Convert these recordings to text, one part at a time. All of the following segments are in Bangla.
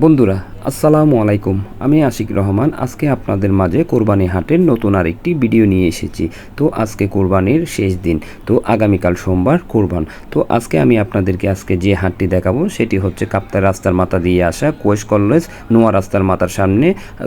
বন্ধুরা আসসালামু আলাইকুম, আমি আশিক রহমান। আজকে আপনাদের মাঝে কোরবানি হাটের নতুন আরেকটি ভিডিও নিয়ে এসেছি। তো আজকে কোরবানির শেষ দিন, তো আগামীকাল সোমবার কোরবান। তো আজকে আমি আপনাদেরকে আজকে যে হাটটি দেখাবো, সেটি হচ্ছে কাপ্তার রাস্তার মাথা দিয়ে আসা কোয়েশ কলেজ, নোয়া রাস্তার মাথার সামনে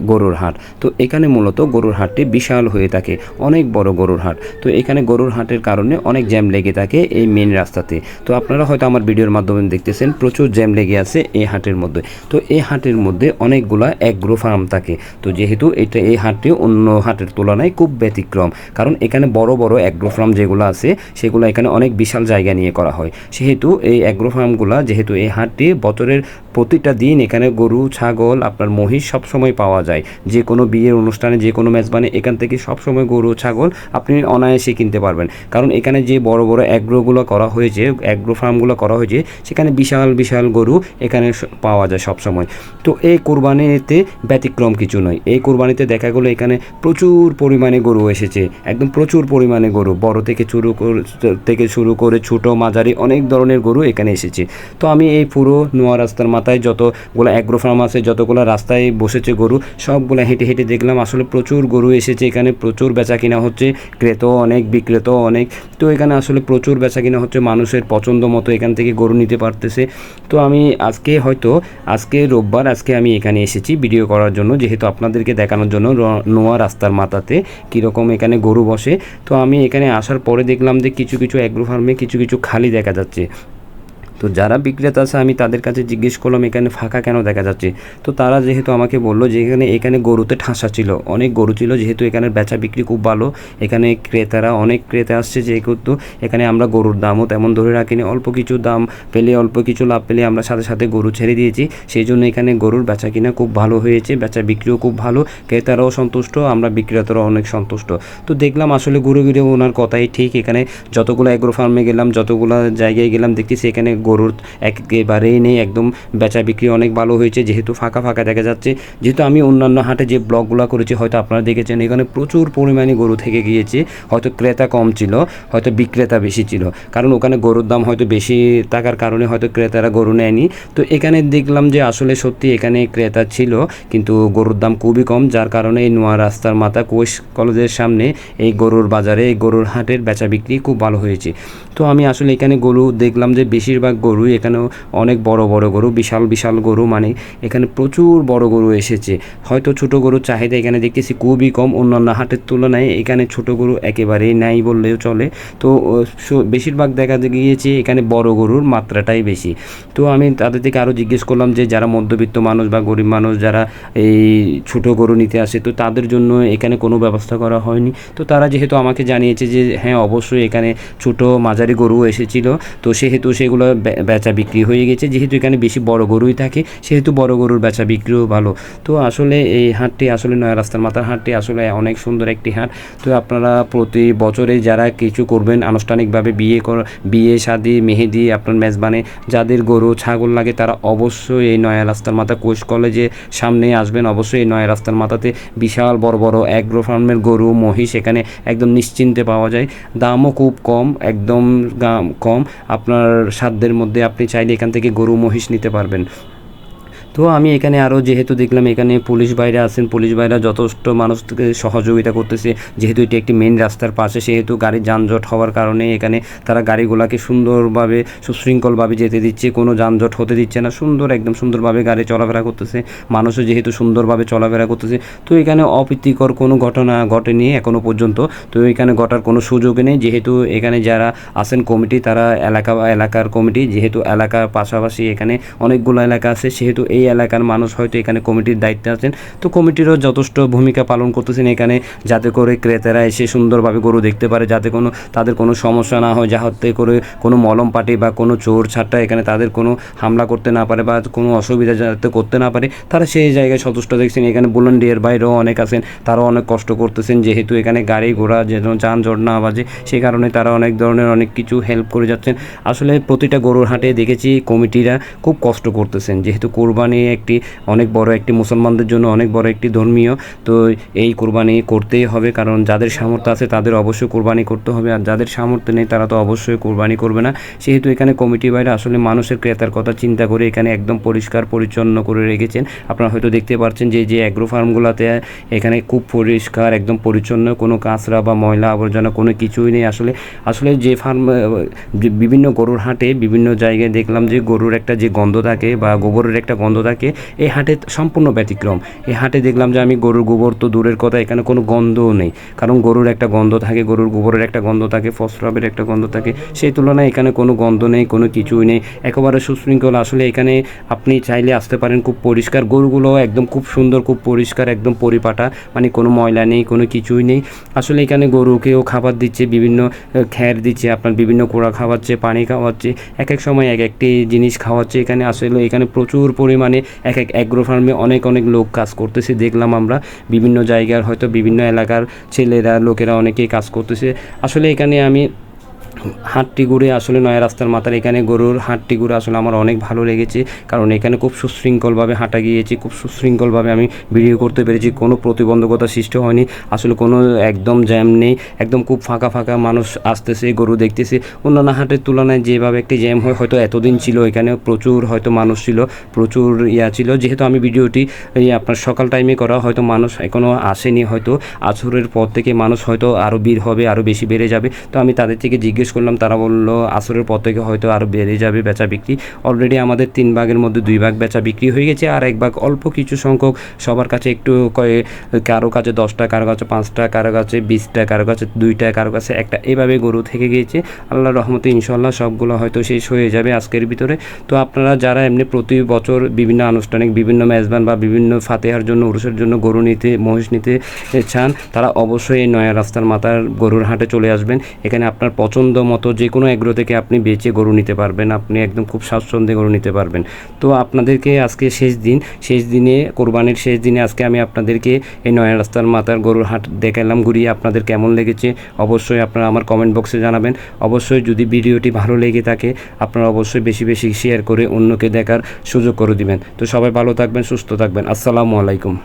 গরুর হাট। তো এখানে মূলত গরুর হাটটি বিশাল হয়ে থাকে, অনেক বড় গরুর হাট। তো এখানে গরুর হাটের কারণে অনেক জ্যাম লেগে থাকে এই মেন রাস্তাতে। তো আপনারা হয়তো আমার ভিডিওর মাধ্যমে দেখতেছেন, প্রচুর জ্যাম লেগে আছে এই হাটের মধ্যে। তো এই হাটের মধ্যে অনেকগুলা অ্যাগ্রো ফার্ম থাকে। তো যেহেতু এটা এই হাটটি অন্য হাটের তুলনায় খুব ব্যতিক্রম, কারণ এখানে বড় বড় অ্যাগ্রো ফার্ম যেগুলো আছে, সেগুলো এখানে অনেক বিশাল জায়গা নিয়ে করা হয়। সেহেতু এই অ্যাগ্রো ফার্মগুলো, যেহেতু এই হাটটি বছরের প্রতিটা দিন এখানে গরু, ছাগল, আপনার মহিষ সবসময় পাওয়া যায়। যে কোনো বিয়ের অনুষ্ঠানে, যে কোনো মেজবানে এখান থেকে সবসময় গরু, ছাগল আপনি অনায়াসে কিনতে পারবেন। কারণ এখানে যে বড় বড় অ্যাগ্রোগুলো করা হয়েছে, অ্যাগ্রো ফার্মগুলো করা হয়েছে, সেখানে বিশাল বিশাল গরু এখানে পাওয়া যায় সবসময় তো এই কোরবানিতে ব্যতিক্রম কিছু নয়। এই কোরবানিতে দেখা গেলো এখানে প্রচুর পরিমাণে গরু এসেছে। একদম প্রচুর পরিমাণে গরু। বড় থেকে শুরু থেকে শুরু করে ছোট, মাঝারি অনেক ধরনের গরু এখানে এসেছে। তো আমি এই পুরো নোয়া রাস্তার মাথায় যতগুলো অ্যাগ্রো ফার্ম আছে, যতগুলো রাস্তায় বসেছে গরু, সবগুলো হেঁটে হেঁটে দেখলাম আসলে প্রচুর গরু এসেছে, এখানে প্রচুর বেচা কিনা হচ্ছে, ক্রেতাও অনেক, বিক্রেতাও অনেক। তো এখানে আসলে প্রচুর বেচা কিনা হচ্ছে মানুষের পছন্দ মতো এখান থেকে গরু নিতে পারতেছে। তো আমি আজকে হয়তো, আজকে রোববার, আজকে আমি এখানে এসেছি ভিডিও করার জন্য, যেহেতু আপনাদেরকে দেখানোর জন্য নোয়া রাস্তার মাথাতে কীরকম এখানে গরু বসে। তো আমি এখানে আসার পরে দেখলাম যে কিছু কিছু অ্যাগ্রো ফার্মে কিছু কিছু খালি দেখা যাচ্ছে। তো যারা বিক্রেতা আছে, আমি তাদের কাছে জিজ্ঞেস করলাম, এখানে ফাঁকা কেন দেখা যাচ্ছে? তো তারা যেহেতু আমাকে বলল যে, এখানে এখানে গরুতে ঠাসা ছিল, অনেক গরু ছিল, যেহেতু এখানে বেচা বিক্রি খুব ভালো, এখানে ক্রেতারা, অনেক ক্রেতা আসছে যেহেতু এখানে আমরা গরুর দামও তেমন ধরে রাখিনি, অল্প কিছু দাম পেলে, অল্প কিছু লাভ পেলে আমরা সাথে সাথে গরু ছেড়ে দিয়েছি, সেই জন্য এখানে গরুর বেচা কিনা খুব ভালো হয়েছে, বেচা বিক্রিও খুব ভালো, ক্রেতারাও সন্তুষ্ট, আমরা বিক্রেতারাও অনেক সন্তুষ্ট। তো দেখলাম আসলে ঘুরে ঘুরে ওনার কথাই ঠিক, এখানে যতগুলো অ্যাগ্রো ফার্মে গেলাম, যতগুলো জায়গায় গেলাম, দেখতেছি এখানে গরুর একেবারেই নেই, একদম বেচা বিক্রি অনেক ভালো হয়েছে, যেহেতু ফাঁকা ফাঁকা দেখা যাচ্ছে। যেহেতু আমি অন্যান্য হাটে যে ব্লগগুলো করেছি, হয়তো আপনারা দেখেছেন, এখানে প্রচুর পরিমাণে গরু থেকে গিয়েছে। হয়তো ক্রেতা কম ছিল, হয়তো বিক্রেতা বেশি ছিল। কারণ ওখানে গরুর দাম হয়তো বেশি থাকার কারণে হয়তো ক্রেতারা গরু নেয়নি। তো এখানে দেখলাম যে আসলে সত্যি এখানে ক্রেতা ছিল, কিন্তু গরুর দাম খুবই কম, যার কারণে এই নোয়া রাস্তার মাথা কোষ কলেজের সামনে এই গরুর বাজারে, এই গরুর হাটের বেচা বিক্রি খুব ভালো হয়েছে। তো আমি আসলে এখানে গরু দেখলাম যে বেশিরভাগ গরু এখানেও অনেক বড় বড় গরু, বিশাল বিশাল গরু মানে এখানে প্রচুর বড় গরু এসেছে। হয়তো ছোট গরুর চাহিদা এখানে দেখতেছি খুবই কম, অন্যান্য হাটের তুলনায় এখানে ছোট গরু একেবারেই নাই বললেও চলে। তো বেশিরভাগ দেখা গিয়েছে এখানে বড় গরুর মাত্রাটাই বেশি। তো আমি তাদের থেকে আরও জিজ্ঞেস করলাম যে, যারা মধ্যবিত্ত মানুষ বা গরিব মানুষ যারা এই ছোট গরু নিতে আসে, তো তাদের জন্য এখানে কোনো ব্যবস্থা করা হয়নি। তো তারা যেহেতু আমাকে জানিয়েছে যে হ্যাঁ অবশ্যই এখানে ছোট মাঝারি গরু এসেছিল, তো সেহেতু সেগুলো বেচা বিক্রি হয়ে গেছে। যেহেতু এখানে বেশি বড় গরুই থাকে, সেহেতু বড় গরুর বেচা বিক্রিও ভালো। তো আসলে এই হাটটি আসলে নয়া রাস্তার মাথার হাটটি আসলে অনেক সুন্দর একটি হাট। তো আপনারা প্রতি বছরে যারা কিছু করবেন, আনুষ্ঠানিকভাবে বিয়ে কর, বিয়ে শাদি, মেহেদি, আপনার মেজবানে যাদের গরু, ছাগল লাগে, তারা অবশ্যই এই নয়া রাস্তার মাথা কোষ কলেজে সামনে আসবেন। অবশ্যই এই নয়া রাস্তার মাথাতে বিশাল বড় বড় অ্যাগ্রো ফার্মের গরু, মহিষ এখানে একদম নিশ্চিন্তে পাওয়া যায়। দামও খুব কম, একদম দাম কম। আপনার সাধ্যের মধ্যে আপনি চাইলে এখান থেকে গরু মহিষ নিতে পারবেন। তো আমি এখানে আরও যেহেতু দেখলাম এখানে পুলিশ বাইরে আছেন, পুলিশ বাইরা যথেষ্ট মানুষকে সহযোগিতা করতেছে। যেহেতু এটি একটি মেন রাস্তার পাশে, সেহেতু গাড়ির যানজট হওয়ার কারণে এখানে তারা গাড়িগুলোকে সুন্দরভাবে, সুশৃঙ্খলভাবে যেতে দিচ্ছে, কোনো যানজট হতে দিচ্ছে না। সুন্দর, একদম সুন্দরভাবে গাড়ি চলাফেরা করতেছে। মানুষও যেহেতু সুন্দরভাবে চলাফেরা করতেছে। তো এখানে অপ্রীতিকর কোনো ঘটনা ঘটেনি এখনও পর্যন্ত। তো এখানে ঘটার কোনো সুযোগ নেই। যেহেতু এখানে যারা আছেন কমিটি, তারা এলাকা, এলাকার কমিটি। যেহেতু এলাকার পাশাপাশি এখানে অনেকগুলো এলাকা আছে, সেহেতু এই এলাকার মানুষ হয়তো এখানে কমিটির দায়িত্বে আছেন। তো কমিটিরও যথেষ্ট ভূমিকা পালন করতেছেন এখানে, যাতে করে ক্রেতারা এসে সুন্দরভাবে গরু দেখতে পারে, যাতে কোনো, তাদের কোনো সমস্যা না হয় যাতে করে কোনো মলম পাটি বা কোনো চোর ছাট্টা এখানে তাদের কোনো হামলা করতে না পারে বা কোনো অসুবিধা যাতে করতে না পারে। তারা সেই জায়গায় সন্তুষ্ট দেখছেন। এখানে ভলেন্টিয়ার বাইরেও অনেক আছেন। তারাও অনেক কষ্ট করতেছেন। যেহেতু এখানে গাড়ি ঘোড়া যেন যানজট না বাজে সেই কারণে তারা অনেক ধরনের অনেক কিছু হেল্প করে যাচ্ছেন। আসলে প্রতিটা গরুর হাটে দেখেছি কমিটিরা খুব কষ্ট করতেছেন। যেহেতু কোরবানি কোরবানি একটি অনেক বড় একটি মুসলমানদের জন্য অনেক বড় একটি ধর্মীয়। তো এই কোরবানি করতেই হবে, কারণ যাদের সামর্থ্য আছে তাদের অবশ্যই কোরবানি করতে হবে, আর যাদের সামর্থ্য নেই তারা তো অবশ্যই কোরবানি করবে না। সেহেতু এখানে কমিটি বাইরে আসলে মানুষের ক্রেতার কথা চিন্তা করে এখানে একদম পরিষ্কার পরিচ্ছন্ন করে রেখেছেন। আপনারা হয়তো দেখতে পাচ্ছেন যে যে অ্যাগ্রো ফার্মগুলোতে এখানে খুব পরিষ্কার, একদম পরিচ্ছন্ন, কোনো কাঁচরা বা ময়লা আবর্জনা কোনো কিছুই নেই আসলে। আসলে যে ফার্ম বিভিন্ন গরুর হাটে বিভিন্ন জায়গায় দেখলাম যে গরুর একটা যে গন্ধ থাকে বা গোবরের একটা গন্ধ থাকে এই হাটে সম্পূর্ণ ব্যতিক্রম। এই হাটে দেখলাম যে আমি গরুর গোবর তো দূরের কথা, এখানে কোনো গন্ধও নেই। কারণ গরুর একটা গন্ধ থাকে, গরুর গোবরের একটা গন্ধ থাকে ফসরাবের একটা গন্ধ থাকে। সেই তুলনায় এখানে কোনো গন্ধ নেই, কোনো কিছুই নেই। একেবারে সুশৃঙ্খল। আসলে এখানে আপনি চাইলে আসতে পারেন খুব পরিষ্কার। গরুগুলো একদম খুব সুন্দর, খুব পরিষ্কার, একদম পরিপাটা। মানে কোনো ময়লা নেই, কোনো কিছুই নেই। আসলে এখানে গরুকেও খাবার দিচ্ছে, বিভিন্ন খ্যার দিচ্ছে, আপনার বিভিন্ন কোড়া খাওয়াচ্ছে, পানি খাওয়াচ্ছে। এক এক সময় এক একটি জিনিস খাওয়াচ্ছে এখানে। আসলে এখানে প্রচুর পরিমাণে এক এক অ্যাগ্রো ফার্মে অনেক অনেক লোক কাজ করতেছে। দেখলাম আমরা বিভিন্ন জায়গার হয়তো বিভিন্ন এলাকার ছেলেরা, লোকেরা অনেকেই কাজ করতেছে। আসলে এখানে আমি হাটটি ঘুরে আসলে নয়া রাস্তার মাথার এখানে গরুর হাটটি ঘুরে আসলে আমার অনেক ভালো লেগেছে। কারণ এখানে খুব সুশৃঙ্খলভাবে হাঁটা গিয়েছি, খুব সুশৃঙ্খলভাবে আমি ভিডিও করতে পেরেছি, কোনো প্রতিবন্ধকতা সৃষ্টি হয়নি। আসলে কোনো একদম জ্যাম নেই, একদম খুব ফাঁকা ফাঁকা মানুষ আসতেছে, গরু দেখতেছে। অন্যান্য হাটের তুলনায় যেভাবে একটি জ্যাম হয়, হয়তো এতদিন ছিল এখানে প্রচুর হয়তো মানুষ ছিল, প্রচুর ইয়া ছিল। যেহেতু আমি ভিডিওটি আপনার সকাল টাইমে করা, হয়তো মানুষ এখনও আসেনি হয়তো। আছরের পর থেকে মানুষ হয়তো আরও ভিড় হবে আরও বেশি বেড়ে যাবে। তো আমি তাদের থেকে জিজ্ঞেস করলাম, তারা বলল, আসরের পর থেকে হয়তো আরও বেড়ে যাবে বেচা বিক্রি। অলরেডি আমাদের তিন ভাগের মধ্যে দুই ভাগ বেচা বিক্রি হয়ে গেছে, আর এক ভাগ অল্প কিছু সংখ্যক সবার কাছে একটু কয়ে, কারও কাছে দশটা, কারও কাছে পাঁচটা, কারও কাছে বিশটা, কারও কাছে দুইটা, কারও কাছে একটা। এভাবে গরু থেকে গিয়েছে। আল্লাহ রহমতে ইনশাল্লাহ সবগুলো হয়তো শেষ হয়ে যাবে আজকের ভিতরে। তো আপনারা যারা এমনি প্রতি বছর বিভিন্ন আনুষ্ঠানিক, বিভিন্ন মেজবান বা বিভিন্ন ফাতেহার জন্য উরুসের জন্য গরু নিতে, মহিষ নিতে চান, তারা অবশ্যই নয়া রাস্তার মাথার গরুর হাটে চলে আসবেন। এখানে আপনার পছন্দ মতো যে কোনো এগ্রো থেকে আপনি বেচে গরু নিতে পারবেন, আপনি একদম খুব স্বাচ্ছন্দ্যে গরু নিতে পারবেন। তো আপনাদেরকে আজকে শেষ দিন, শেষ দিনে, কোরবানির শেষ দিনে আজকে আমি আপনাদেরকে এই নয়া রাস্তার মাথার গরুর হাট দেখালাম, ঘুরিয়ে আপনাদের কেমন লেগেছে অবশ্যই আপনারা আমার কমেন্ট বক্সে জানাবেন। অবশ্যই যদি ভিডিওটি ভালো লেগে থাকে, আপনারা অবশ্যই বেশি বেশি শেয়ার করে অন্যকে দেখার সুযোগ করে দিবেন। তো সবাই ভালো থাকবেন, সুস্থ থাকবেন। আসসালামু আলাইকুম।